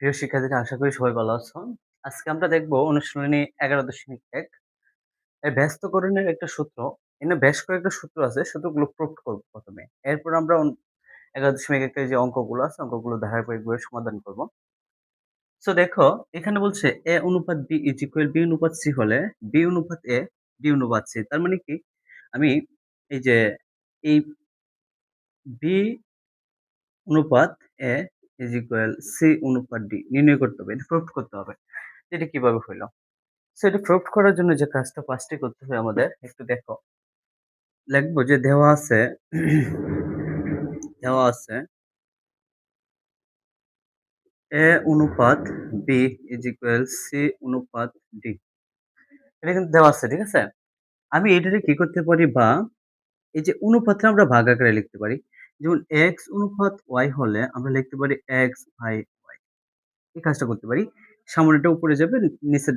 প্রিয় শিক্ষার্থীরা, আশা করি সবাই ভালো আছো। আজকে আমরা দেখব অনুশীলনী ১১.১ এর ব্যস্তকরণের একটা সূত্র। এখানে বেশ কয়েকটা সূত্র আছে। সূত্রগুলো প্রুফ করব প্রথমে এরপর আমরা অন ১১.১ এর যে অঙ্কগুলো আছে, অঙ্কগুলো ধারাবাহিকভাবে সমাধান করব। সো দেখো, এখানে বলছে এ অনুপাত বি ইজ ইকুয়াল b অনুপাত সি হলে বি অনুপাত এ বি অনুপাত সি তার মানে কি আমি এই যে এই বি অনুপাত a ইজ ইকুয়াল c অনুপাত d নির্ণয় করতে হবে। এটা প্রুফ করতে হবে। এটা কীভাবে হইল? সো এটা প্রুফ করার জন্য যে কাজটা ফার্স্টে করতে হবে আমাদের, একটু দেখো। লিখব যে দেওয়া আছে দেওয়া আছে, a অনুপাত b ইজ ইকুয়াল c অনুপাত d এটা কিন্তু দেওয়া আছে, ঠিক আছে? আমি এটারে কি করতে পারি বা এই যে অনুপাতটা আমরা ভাগ আকারে লিখতে পারি। যেমন এক্স অনুপাত ওয়াই হলে আমরা লিখতে পারি এক্স ভাগ ওয়াই এই কাজটা করতে পারি। সামনেরটা উপরে যাবে, নিচে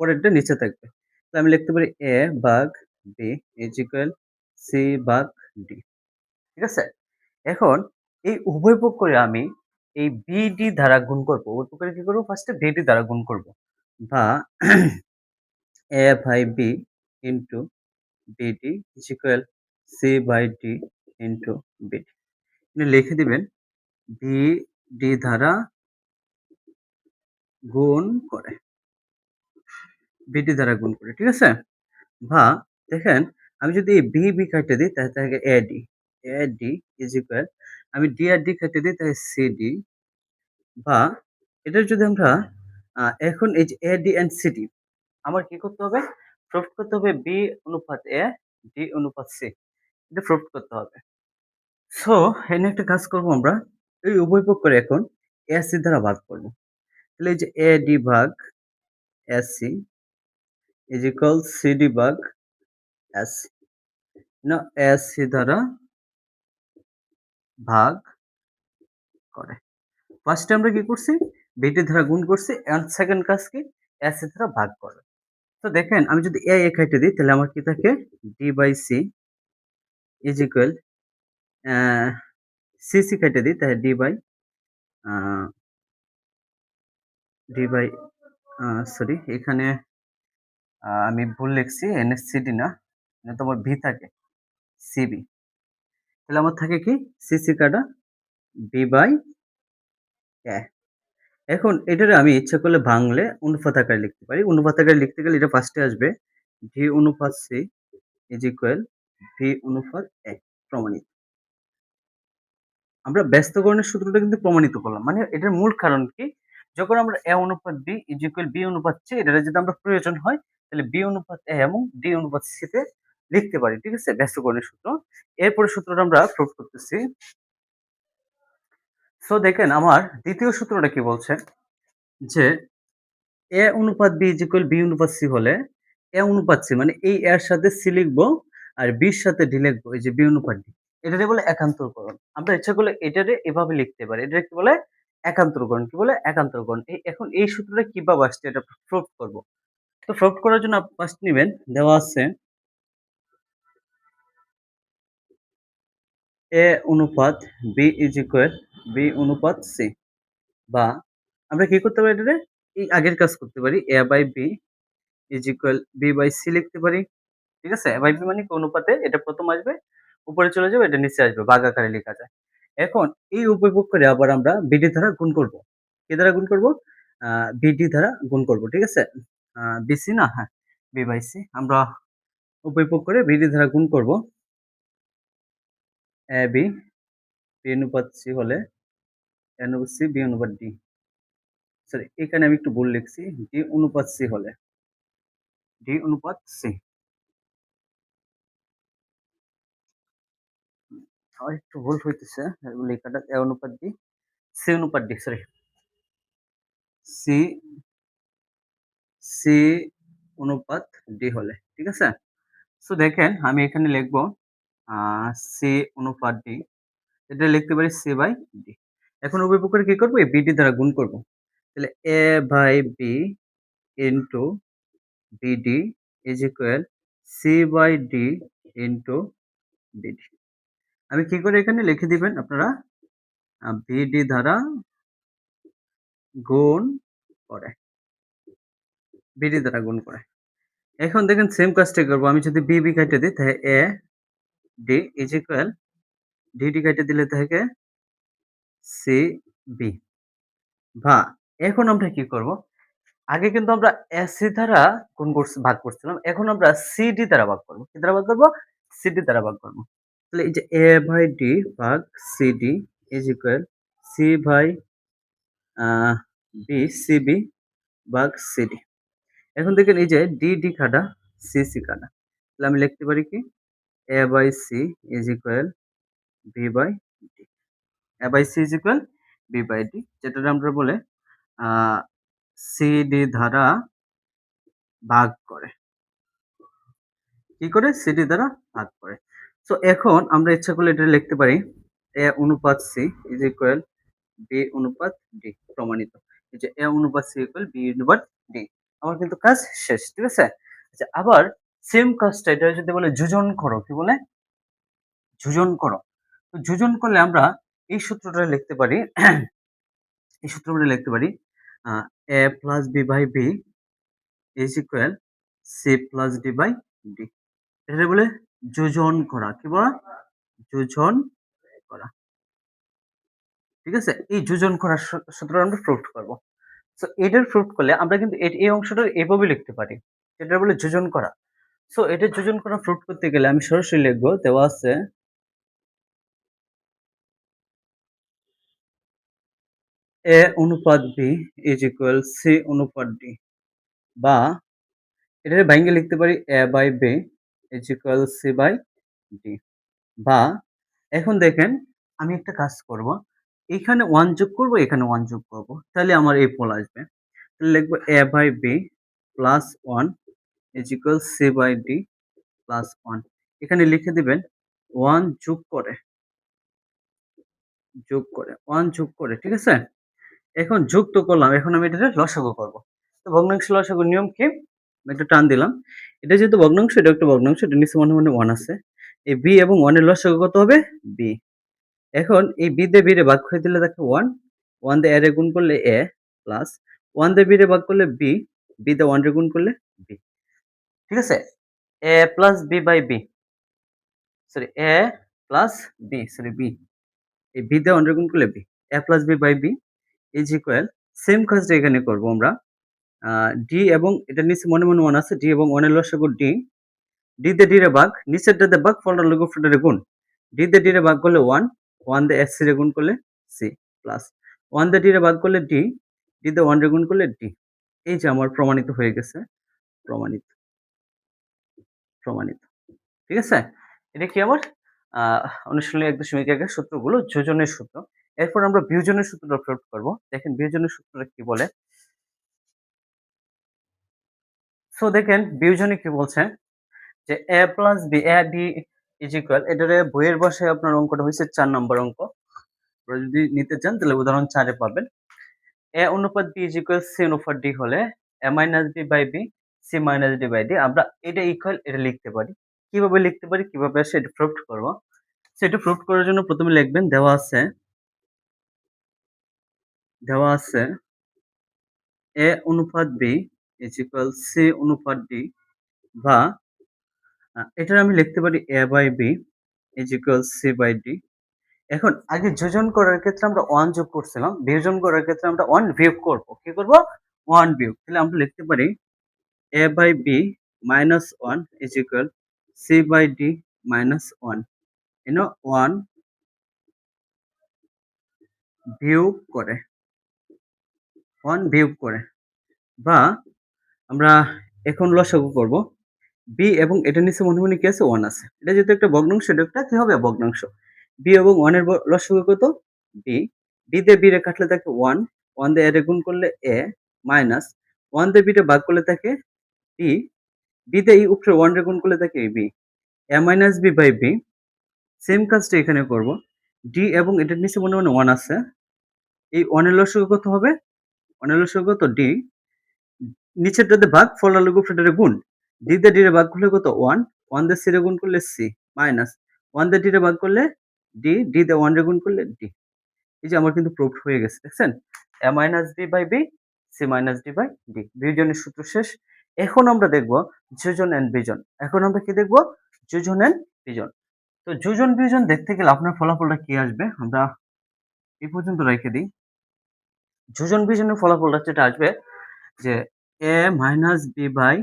পরেরটা নিচে থাকবে। তো আমি লিখতে পারি a ভাগ b ইজ ইকুয়াল c ভাগ d। ঠিক আছে? এখন এই উভয় পক্ষরে আমি এই bd দ্বারা গুণ করব উভয় পক্ষরে কি করব ফার্স্টে bd দ্বারা গুণ করব। বা a ভাগ b into bd is equal c by d into. এটা লিখে দিবেন bd দ্বারা গুণ করে। bd দ্বারা গুণ করে। ঠিক আছে? বা দেখেন, আমি যদি b b কেটে দিই, তাহলে থাকে ad ad ইজ ইকুয়াল আমি d আর d কেটে দিই, তাহলে cd বা এটা যদি আমরা এখন এই যে ad and cd আমার কি করতে হবে? প্রুফ করতে হবে b অনুপাত a, d অনুপাত c এটা প্রুফ করতে হবে। সো এখানে একটা কাজ করব আমরা এই উভয় পক্ষরে এখন ac দ্বারা ভাগ করব। তাহলে এই যে এ ডি ভাগ ac ইজ ইকুয়াল ডি ভাগ ac না ac দ্বারা ভাগ করে। ফার্স্টে আমরা কি করছি? bd দ্বারা গুণ করছি এন্ড সেকেন্ড কাজ কি? ac দ্বারা ভাগ করে। তো দেখেন, আমি যদি এ a কেটে দিই, তাহলে আমার কি থাকে? d by c is equal c কেটে দিই তাহলে d by d by sorry এখানে আ আমি ভুল লিখছি cd না। এখানে তোমার v থাকে cb তাহলে আমার থাকে কি? c কাটা, b বাই এখন এটারে আমি ইচ্ছা করলে ভাঙলে অনুপাত আকারে লিখতে পারি। অনুপাত আকারে লিখতে গেলে এটা ফার্স্টে আসবে, v অনুপাত c ইজ ইকুয়াল v অনুপাত a প্রমাণিত। আমরা ব্যস্তকরণের সূত্রটা কিন্তু প্রমাণিত করলাম। মানে এটার মূল কারণ কি? যখন আমরা a অনুপাত b ইজ ইকুয়াল b অনুপাত c এটারে যদি আমরা প্রয়োজন হয়, তাহলে b অনুপাত a এবং d অনুপাত c তে লিখতে পারি। ঠিক আছে? ব্যস্তকরণের সূত্র। এরপরের সূত্রটা আমরা প্রুফ করতেছি। সো দেখেন, আমার দ্বিতীয় সূত্রটা কি বলছে? যে a অনুপাত বি ইজ ইকুয়াল বি অনুপাত সি হলে এ অনুপাত সি মানে এই এর সাথে সি লিখব আর এর সাথে লিখব। এই যে d এটারে বলে একান্তরকরণ। আমরা ইচ্ছা করলে এটারে এভাবে লিখতে পারি। এটা কি বলে? একান্তরকরণ। কি বলে? একান্তরকরণ। এখন এই সূত্রটা কীভাবে আসছে এটা প্রুফ করব। তো প্রুফ করার জন্য ফার্স্ট নেবেন, দেওয়া আছে এ অনুপাত বি ইজ ইকুয়াল বি অনুপাত সি বা আমরা কি করতে পারি এটারে? এই আগের কাজ করতে পারি a by b is equal b by c লিখতে পারি। ঠিক আছে? বাই মানে অনুপাতে এটা প্রথম আসবে, উপরে চলে যাবে, এটা নিচে আসবে। ভাগ আকারে লেখা যায়। এখন এই উভয় পক্ষরে আবার আমরা bd দ্বারা গুণ করব। কি দ্বারা গুণ করব? bd দ্বারা গুণ করব। ঠিক আছে? bc না? হ্যাঁ, বি বাই c আমরা উভয় পক্ষরে bd দ্বারা গুণ করব। ab বি অনুপাত c হলে অনুপাত c b অনুপাত d সরি এখানে আমি একটু ভুল লিখছি। ডি অনুপাত সি হলে d অনুপাত c আমার একটু ভুল হইতেছে লেখাটা a অনুপাত d c অনুপাত d সরি c c অনুপাত d হলে, ঠিক আছে? সো দেখেন, আমি এখানে লিখব c অনুপাত d এটা লিখতে পারি c বাই d এখন উভয় পক্ষরে কি করব? এই bd দ্বারা গুণ করব। তাহলে a by b into bd is equal c by d into bd আমি কি করে এখানে লিখে দিবেন আপনারা? bd দ্বারা গুণ করে। বিডি দ্বারা গুণ করে। এখন দেখেন সেম কাজটাই করব? আমি যদি বি বি কাটে দিই, তাহলে a d is equal d d কাটে দিলে থাকে সি বি বা, এখন আমরা কি করব? আগে কিন্তু আমরা এসি দ্বারা করছি, ভাগ করছিলাম। এখন আমরা সিডি দ্বারা ভাগ করব। কি দ্বারা ভাগ করব? সিডি দ্বারা ভাগ করব। তাহলে এই যে এ বাই ডি ভাগ c d is equal c by b c b ভাগ সিডি এখন দেখেন এই যে ডি ডি কাটা, সি সি কাটা। তাহলে আমি লিখতে পারি কি? A by c is equal b by d. A by c is equal b by d. যেটা আমরা বলে সি ডি দ্বারা ভাগ করে। কি করে? সিডি দ্বারা ভাগ করে। সো এখন আমরা ইচ্ছা করলে এটা লিখতে পারি। এ অনুপাত সি ইজ ইকুয়াল বি অনুপাত ডি প্রমাণিত। এই যে এ অনুপাত সি ইকুয়াল বি অনুপাত ডি আমার কিন্তু কাজ শেষ, ঠিক আছে? আচ্ছা আবার সেম কাজটা, এটা যদি বলে যোজন করো, কি বলে? যোজন করো। তো যোজন করলে আমরা এই সূত্রটা লিখতে পারি, এই সূত্রটা লিখতে পারি a plus b by b is equal c plus d by d এটা বলে? যোজন করা, কি বলা? যোজন করা। ঠিক আছে? এই যোজন করার সূত্র আমরা প্রুফ করব। সো এটার প্রুফ করলে আমরা কিন্তু এই অংশটা এভাবে লিখতে পারি। এটা বলে যোজন করা। সো এটা যোজন করা প্রুফ করতে গেলে আমি সরাসরি লিখব, দেওয়া আছে। এ অনুপাত বি ইজ ইকুয়াল সি অনুপাত ডি। বা এটা ভাঙ্গে লিখতে পারি a by b is equal c by d বা এখন দেখেন, আমি একটা কাজ করব। এখানে ওয়ান যোগ করব, এখানে ওয়ান যোগ করব। তাহলে আমার এই পোল আসবে। তাহলে লিখব a by b plus one is equal c by d plus one এখানে লিখে দিবেন ওয়ান যোগ করে যোগ করে ওয়ান যোগ করে, ঠিক আছে? এখন যোগ তো করলাম, এখন আমি এটা লসাগু করব। তো ভগ্নাংশ লসাগু নিয়ম কি? একটু টান দিলাম। এটা যেহেতু ভগ্নাংশ, এটা একটা ভগ্নাংশ, এটা নিচে মনে মনে ওয়ান আছে। এই বি এবং ওয়ানের লসাগু কত হবে? বি এখন এই বি দিয়ে বিরে ভাগ করে দিলে দেখে ওয়ান ওয়ান দিয়ে এর গুণ করলে এ প্লাস ওয়ান দিয়ে বিরে ভাগ করলে বি বি দিয়ে ওয়ান রে গুণ করলে বি ঠিক আছে? A plus b by b sorry a plus b sorry b এই বি দিয়ে ওয়ান রে গুণ করলে b a plus b by b is equal same কাজটা এখানে করব আমরা। ডি এবং এটা নিচে মনে মনে ওয়ান আছে ডি এবং ওয়ানের লসাগু ডি ডি দে ডি রে ভাগ নিচেরটাতে ভাগ ফলটার লঘু ফ্রুটের গুণ। ডি তে ডি রে ভাগ করলে ওয়ান ওয়ান দিয়ে এস সি গুণ করলে সি প্লাস ওয়ান দিয়ে ডি রে ভাগ করলে ডি ডি তে ওয়ান রে গুণ করলে ডি এই যে আমার প্রমাণিত হয়ে গেছে, প্রমাণিত প্রমাণিত। ঠিক আছে? এটা কি আমার অনুশীলনী এক দশমিক একের সূত্রগুলো, যোজনের সূত্র। এরপর আমরা বিয়োজনের সূত্রটা প্রয়োগ করব। দেখেন বিয়োজনের সূত্রটা কি বলে? সো দেখেন, বিয়োজনে কি বলছে? যে a plus b a b is equal এটার বইয়ের বসে আপনার অঙ্কটা হয়েছে চার নম্বর অঙ্ক। যদি নিতে চান, তাহলে উদাহরণ চারে পাবেন। এ অনুপাত বি ইজ ইকুয়াল সি অনুপাত ডি হলে a minus b by b c minus d by d আমরা এটা ইকুয়াল এটা লিখতে পারি। কীভাবে লিখতে পারি? কীভাবে সেটা প্রুফ করব। সেটা প্রুফ করার জন্য প্রথমে লিখবেন, দেওয়া আছে দেওয়া আছে এ অনুপাত বি ইজ ইকুয়াল সি অনুপাত ডি বা এটার আমি লিখতে পারি a by b is equal c by d এখন আগে যোজন করার ক্ষেত্রে আমরা ওয়ান যোগ করছিলাম, বিয়োজন করার ক্ষেত্রে আমরা ওয়ান বিয়োগ করব। কি করব? ওয়ান বিয়োগ। তাহলে আমরা লিখতে পারি a by b minus one is equal c by d minus one N one বিয়োগ করে। ওয়ান বিয়োগ করে বা আমরা এখন লসাগু করব। বি এবং এটা নিচে মনে মনে কি আছে? ওয়ান আছে। এটা যেহেতু একটা ভগ্নাংশ, এটা একটা কি হবে? ভগ্নাংশ। বি এবং ওয়ানের লসাগু কত? বি বি দিয়ে বি রে কাটলে থাকে ওয়ান ওয়ান দিয়ে এর গুণ করলে এ মাইনাস ওয়ান দিয়ে বিটা ভাগ করলে থাকে বি বি দিয়ে এই উপরে ওয়ান রে গুণ করলে থাকে b a minus b by b same কাজটা এখানে করব। ডি এবং এটার নিচে মনে মনে ওয়ান আছে। এই ওয়ানের লসাগু কত হবে? ওয়ানের লসাগু কত? ডি নিচেরটাতে ভাগ ফলার লঘু ফ্রেটারে গুণ। ডি দিয়ে ডি রে ভাগ করলে কত? ওয়ান ওয়ান দিয়ে সি রে গুণ করলে সি মাইনাস ওয়ান দিয়ে ডি রে ভাগ করলে ডি ডি দিয়ে ওয়ান রে গুণ করলে ডি এই যে আমার কিন্তু প্রুফ হয়ে গেছে, দেখছেন? A minus b by b c minus d by d বিয়োজনের সূত্র শেষ। এখন আমরা দেখব যোজন এন্ড বিজন এখন আমরা কি দেখব? যোজন এন্ড বিজন তো যোজন, বিয়োজন দেখতে গেলে আপনার ফলাফলটা কি আসবে? আমরা এই পর্যন্ত রেখে দিই। যোজন বিজনের ফলাফলটা যেটা আসবে যে a minus b by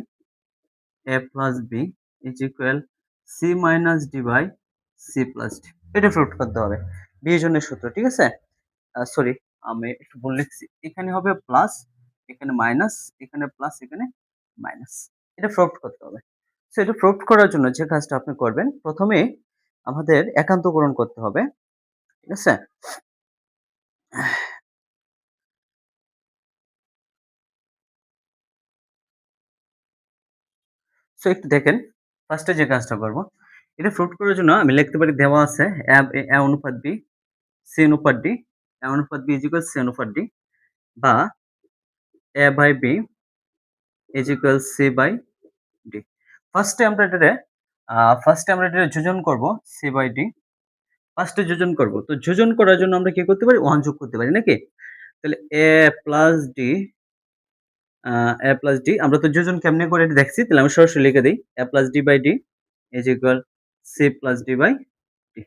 a plus b is equal c minus d by c plus d এটা প্রুফ করতে হবে। বিয়োজনের সূত্র, ঠিক আছে? সরি আমি একটু ভুল লিখছি। এখানে হবে প্লাস এখানে মাইনাস এখানে প্লাস এখানে মাইনাস এটা প্রুফ করতে হবে। সো এটা প্রুফ করার জন্য যে কাজটা আপনি করবেন, প্রথমে আমাদের একান্তকরণ করতে হবে। ঠিক আছে? সো একটু দেখেন ফার্স্টে যে কাজটা করব, এটা প্রুফ করার জন্য আমি লিখতে পারি দেওয়া আছে এ অনুপাত বি সি অনুপাত ডি এ অনুপাত বি ইজ ইকুয়াল সি অনুপাত ডি বা a by b is equal c by d ফার্স্টে আমরা এটারে ফার্স্টে আমরা এটা যোজন করব সি বাই ডি ফার্স্টে যোজন করব। তো যোজন করার জন্য আমরা কি করতে পারি? ওয়ান যোগ করতে পারি, নাকি? তাহলে a plus d a plus d আমরা তো যোজন কেমনে করে দেখছি, তাহলে আমি সরাসরি লিখে দিই। A plus d by d is equal c plus d by d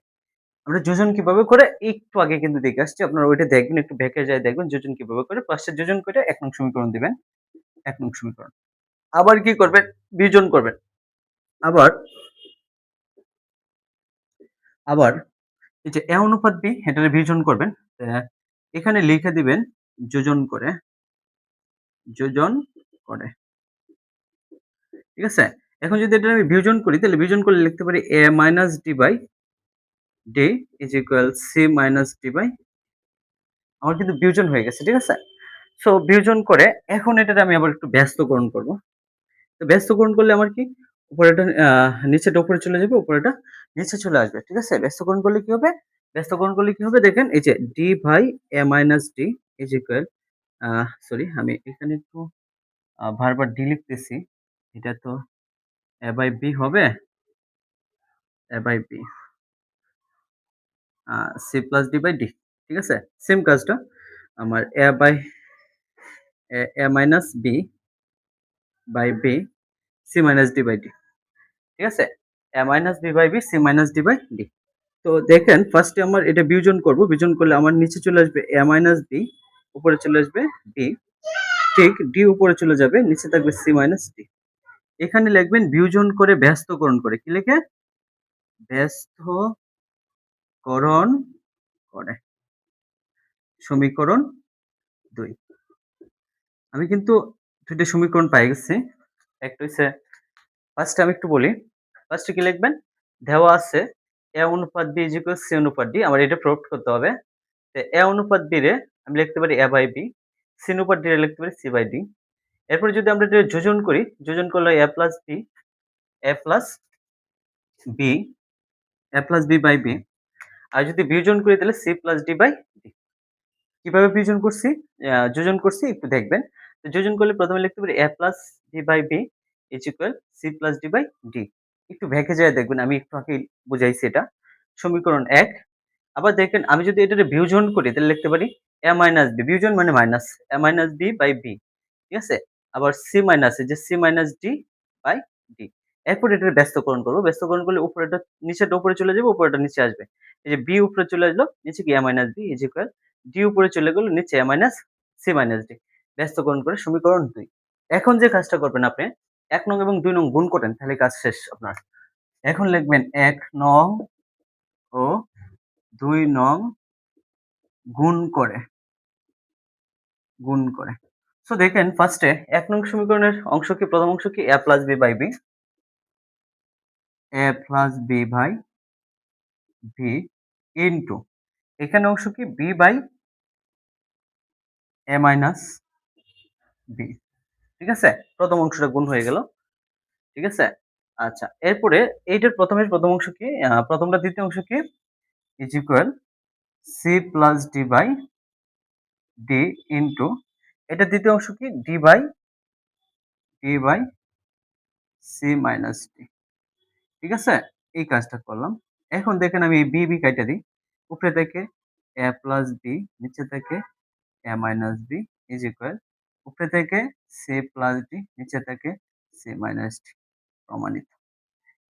আমরা যোজন কীভাবে করে, একটু আগে কিন্তু দেখে আসছি, আপনারা ওইটা দেখবেন, একটু ভেকে যায় দেখবেন যোজন কীভাবে করে। ফার্স্টে যোজন করে এক নং সমীকরণ দিবেন, এক নং সমীকরণ। আবার কি করবেন? বিয়োজন করবেন। আবার আবার এই যে এ অনুপাত বি এটারে বিয়োজন করবেন এখানে লিখে দিবেন, যোজন করে যোজন করে। ঠিক আছে? এখন যদি এটা আমি বিয়োজন করি, তাহলে বিয়োজন করলে লিখতে পারি a minus d by d is equal c minus d by আমার কিন্তু বিয়োজন হয়ে গেছে, ঠিক আছে? সো বিয়োজন করে এখন এটাতে আমি আবার একটু ব্যস্তকরণ করব। তো ব্যস্তকরণ করলে আমার কি? উপরেটা নিচেটা উপরে চলে যাবে উপরেটা নিচে চলে আসবে, ঠিক আছে? ব্যস্তকরণ করলে কি হবে? ব্যস্তকরণ করলে কি হবে? দেখেন, এই যে d by a minus d is equal sorry, আমি এখানে একটু বারবার ডি লিখতেছি এটা তো এ বাই বি হবে? A by b c plus d by d ঠিক আছে? সেম কাজটা। আমার a by a minus b by b c minus d by d ঠিক আছে? A minus b by b c minus d by d তো দেখেন ফার্স্টে আমার এটা বিয়োজন করব। বিয়োজন করলে আমার নিচে চলে আসবে এ মাইনাস বি উপরে চলে আসবে ডি ঠিক ডি উপরে চলে যাবে, নিচে থাকবে সি মাইনাস ডি এখানে লিখবেন বিয়োজন করে ব্যস্তকরণ করে, কি লিখে? ব্যস্তকরণ করে। সমীকরণ দুই। আমি কিন্তু দুইটা সমীকরণ পাই গেছি। একটা হচ্ছে ফার্স্টে আমি একটু বলি ফার্স্টে কি লিখবেন? দেওয়া আছে এ অনুপাত বি ইজ ইকুয়াল সি অনুপাত ডি আমার এটা প্রুফ করতে হবে। এ অনুপাত বি রে আমি লিখতে পারি এ বাই বি সি অনুপাত ডি লিখতে পারি সি বাই ডি এরপরে যদি আমরা এটা যোজন করি, যোজন করলে a plus b a plus b a plus b by b আর যদি বিয়োজন করি তাহলে c plus d by d কীভাবে বিয়োজন করছি? যোজন করছি, একটু দেখবেন। তো যোজন করলে প্রথমে লিখতে পারি a plus d by b is equal c plus d by d একটু ভেঙে যায় দেখবেন, আমি একটু আগে বুঝাইছি এটা। সমীকরণ এক আবার দেখেন আমি যদি এটা বিয়োজন করি, তাহলে লিখতে পারি এ মাইনাস বি বিয়োজন মানে minus a minus b by b ঠিক আছে? আবার সি মাইনাস যে c minus d by d এরপর এটার ব্যস্তকরণ করব। ব্যস্তকরণ করলে উপরেটা নিচেটা উপরে চলে যাবে উপরেটা নিচে আসবে। এই যে বি উপরে চলে আসলো, নিচে কি a minus b is equal d উপরে চলে গেলো, নিচে a minus c minus d ব্যস্তকরণ করে সমীকরণ দুই। এখন যে কাজটা করবেন আপনি, এক নং এবং দুই নং গুণ করেন, তাহলে কাজ শেষ আপনার। এখন লিখবেন এক নং ও দুই নং গুণ করে। গুণ করে। সো দেখেন ফার্স্টে এক নং সমীকরণের অংশ কি? প্রথম অংশ কি? A plus b by b a plus b by v into এখানে অংশ কি? B by a minus b ঠিক আছে? প্রথম অংশটা গুণ হয়ে গেল। ঠিক আছে? আচ্ছা এরপরে এইটার প্রথমের প্রথম অংশ কি? প্রথমটা দ্বিতীয় অংশ কি? Is equal c plus d by d into এটা দ্বিতীয় অংশ কি? D by d by c minus d ঠিক আছে? এই কাজটা করলাম। এখন দেখেন আমি বি বি কাইটা দিই। উপরে থেকে এ প্লাস বি নিচে থেকে a minus b is equal উপরে থেকে সি প্লাস ডি নিচে থেকে সি মাইনাস ডি প্রমাণিত।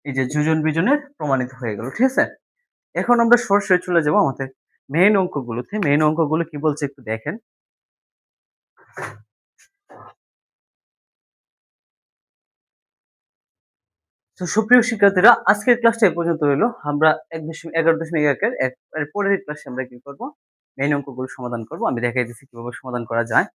এই যে যোজন বিজনের প্রমাণিত হয়ে গেল, ঠিক আছে? এখন আমরা সরাসরি চলে যাব আমাদের মেইন অঙ্কগুলোতে। মেইন অঙ্কগুলো কি বলছে একটু দেখেন। তো সুপ্রিয় শিক্ষার্থীরা, আজকের ক্লাসটা এ পর্যন্ত হলো আমরা এক দশমিক এগারো দশমিক একের এর পরের ক্লাসে আমরা কি করব? মেইন অঙ্কগুলো সমাধান করব। আমি দেখাই দিচ্ছি কীভাবে সমাধান করা যায়।